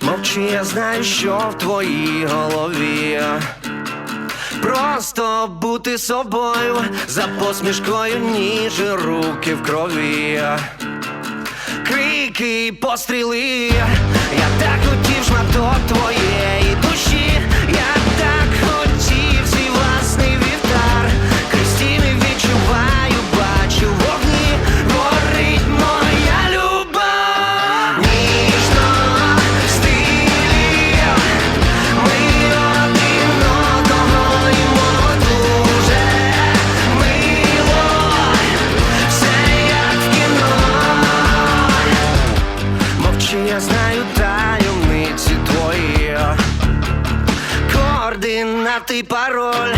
Мовчи, я знаю, що в твоїй голові. Просто бути собою за посмішкою, ніж руки в крові. Крики, постріли, я Впрочем, я знаю таємниці твої координаты пароль.